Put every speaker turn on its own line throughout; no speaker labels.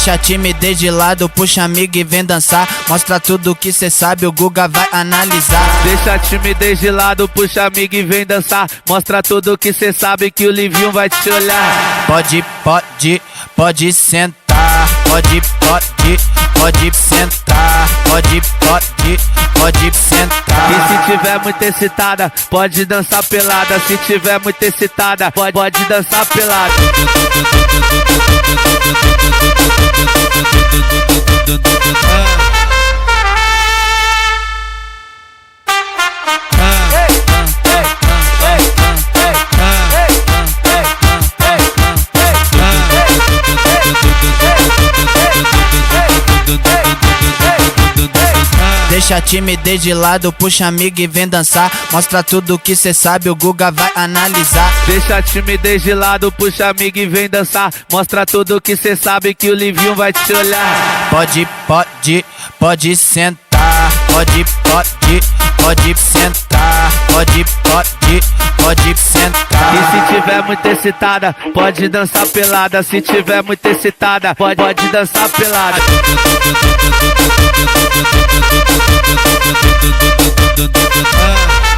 Deixa a timidez de lado, puxa amigo e vem dançar. Mostra tudo que cê sabe, o Guga vai analisar.
Deixa a timidez de lado, puxa amigo e vem dançar. Mostra tudo que cê sabe que o Livinho vai te olhar.
Pode, pode, pode sentar. Pode, pode, pode sentar. Pode, pode, pode sentar.
E se tiver muito excitada, pode dançar pelada. Se tiver muito excitada, pode, pode dançar pelada.
Deixa a timidez de lado, puxa amigo e vem dançar. Mostra tudo que cê sabe, o Guga vai analisar.
Deixa a timidez de lado, puxa amigo e vem dançar. Mostra tudo que cê sabe que o Livinho vai te olhar.
Pode, pode, pode sentar. Pode, pode, pode sentar. Pode, pode, pode
E
sentar.
se tiver muito excitada, pode dançar pelada. Se tiver muito excitada, pode, pode dançar pelada.
Deixa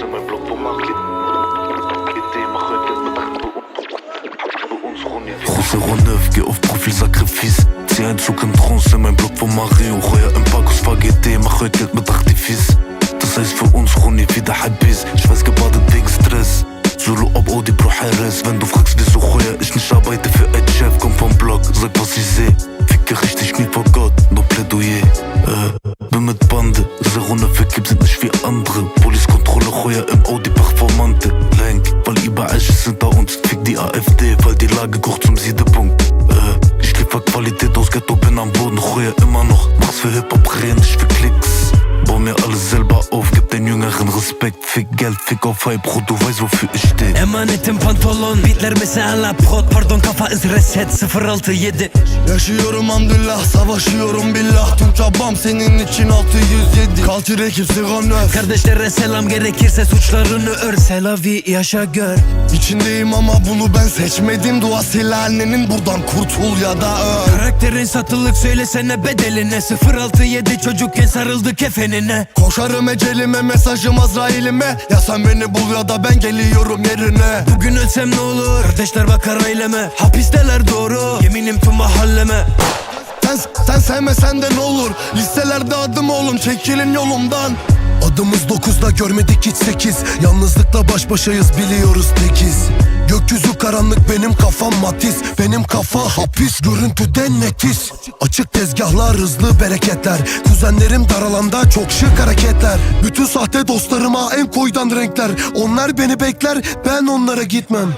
in mijn blok voor Ronny Große Runde, geh auf Profil Zieh ein Zug in Trance in mein Block von Mario. Heuer im Pacos Spaghetti, mach heute Geld mit Artifice Das heißt für uns Ronny wieder Habis Ich weiß gebadet wegen Stress. Zulu ob Odi Bro Harris Wenn du fragst wieso heuer ich nicht arbeite für ein Chef Komm vom Block, sag was ich seh Ficke richtig nie vor Gott, nur Plädoyer äh, Bin mit Bande, Zero Neuf sind nicht wie andere heuer im Audi Performante Lenk, weil überall Schiss hinter uns Fick die AfD, weil die Lage kocht zum Siedepunkt. Äh, Ich liefer Qualität aus Ghetto, bin am Boden. Heuer immer noch, mach's für Hip-Hop, reden nicht für Klicks Bau mir alles selber auf, gib den Jüngeren Respekt. Fick Geld, fick auf Hype, Bro, du weißt wofür ich steh.
Emanetim pantolon Beatler mesela prod Pardon kafa iz reset 067
Yaşıyorum hamdülillah savaşıyorum billah. Tüm çabam senin için 607 Kalçır ekip sigan öf
Kardeşlere selam gerekirse suçlarını ör. Selavi yaşa gör.
İçindeyim ama bunu ben seçmedim. Dua sil annenin buradan kurtul ya da öl
Karakterin satılık söylesene bedeline. 067 çocukken sarıldı kefenine
Koşarım ecelime mesajım Azrail'ime. Ya sen beni bul ya da ben geliyorum yerine.
Bugün ölsem ne olur? Kardeşler bakar aileme. Hapisteler doğru. Yeminim tüm mahalleme.
Sen, sen sevmesen de ne olur? Listelerde adım oğlum çekilin yolumdan Adımız dokuzda görmedik hiç sekiz. Yalnızlıkla baş başayız biliyoruz tekiz. Gökyüzü karanlık benim kafam matiz. Benim kafa hapis görüntüden netiz. Açık tezgahlar hızlı bereketler. Kuzenlerim dar alanda çok şık hareketler. Bütün sahte dostlarıma en koydan renkler. Onlar beni bekler ben onlara gitmem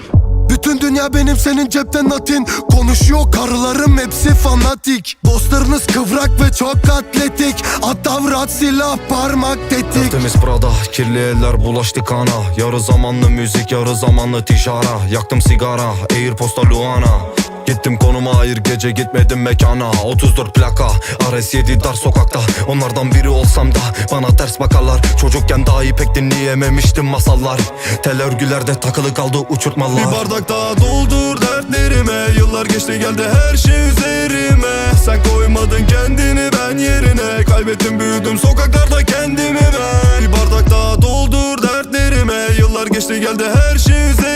bütün dünya benim senin cepten natin Konuşuyor karılarım hepsi fanatik. Dostlarınız kıvrak ve çok atletik. Atavrat silah parmak tetik.
Temiz Prada, kirli eller bulaştı kana. Yarı zamanlı müzik, yarı zamanlı tişara. Yaktım sigara, Airposta Luana Gittim konuma hayır gece gitmedim mekana. 34 plaka RS7 dar sokakta. Onlardan biri olsam da bana ters bakarlar. Çocukken dahi pek dinleyememiştim masallar. Tel örgülerde takılı kaldı uçurtmalar.
Bir bardak daha doldur dertlerime. Yıllar geçti geldi her şey üzerime. Sen koymadın kendini ben yerine. Kaybettim büyüdüm sokaklarda kendimi ben. Bir bardak daha doldur dertlerime. Yıllar geçti geldi her şey üzerime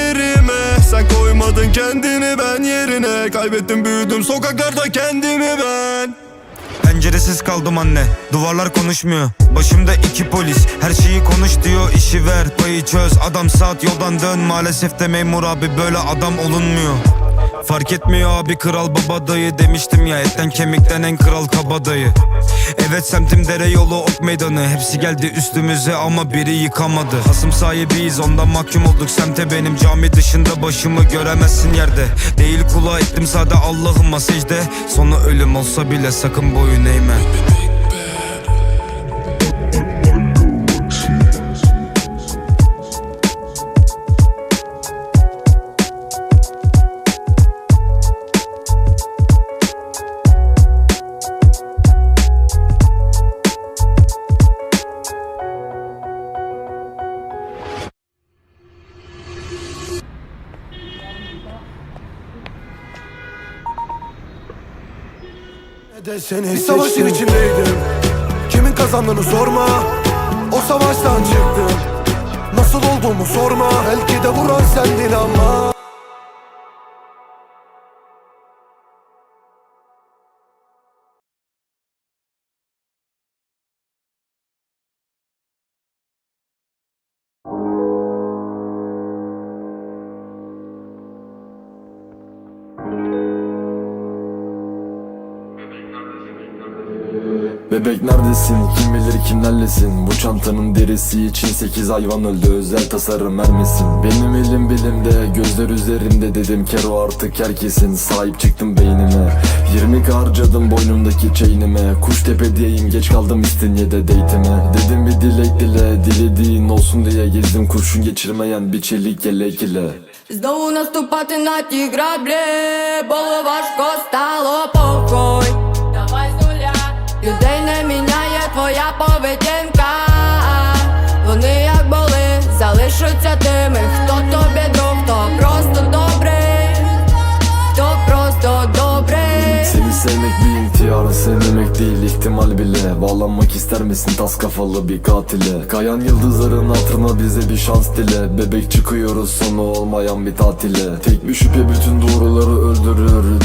Sen koymadın kendini ben yerine Kaybettim büyüdüm. Sokaklarda kendimi ben.
Penceresiz kaldım anne Duvarlar konuşmuyor. Başımda iki polis Her şeyi konuş diyor işi ver Payı çöz. Adam saat yoldan dön Maalesef de memur abi böyle adam olunmuyor Fark etmiyor abi kral baba dayı Demiştim ya etten kemikten en kral kabadayı Evet semtim dere yolu ok meydanı. Hepsi geldi üstümüze ama biri yıkamadı. Hasım sahibiyiz ondan mahkum olduk. Semte Benim cami dışında başımı göremezsin yerde. Değil kulağa ettim sade Allah'ıma secde. Sonu ölüm olsa bile sakın boyun eğme
de seni Bir savaşın içindeydim. Kimin kazandığını sorma. O savaştan çıktım. Nasıl olduğumu sorma. Belki de vuran sendin ama
Bebek neredesin kim bilir kimlerlesin Bu çantanın derisi için 8 hayvan öldü özel tasarım vermesin Benim elim bilimde gözler üzerinde dedim kero artık herkesin Sahip çıktım beynime 20 harcadım boynumdaki chainime Kuş tepedeyim geç kaldım İstinye'de date'ime Dedim bir dilek dile dilediğin olsun diye gezdim Kurşun geçirmeyen bir çelik yelek ile
Знову наступати на ті граблі, було важко, стало похуй.
sevmek bir intihar sevmemek değil ihtimal bile. Bağlanmak ister misin tas kafalı bir katile? Kayan yıldızların hatırına bize bir şans dile. Bebek çıkıyoruz sonu olmayan bir tatile. Tek bir şüphe bütün doğruları öldürür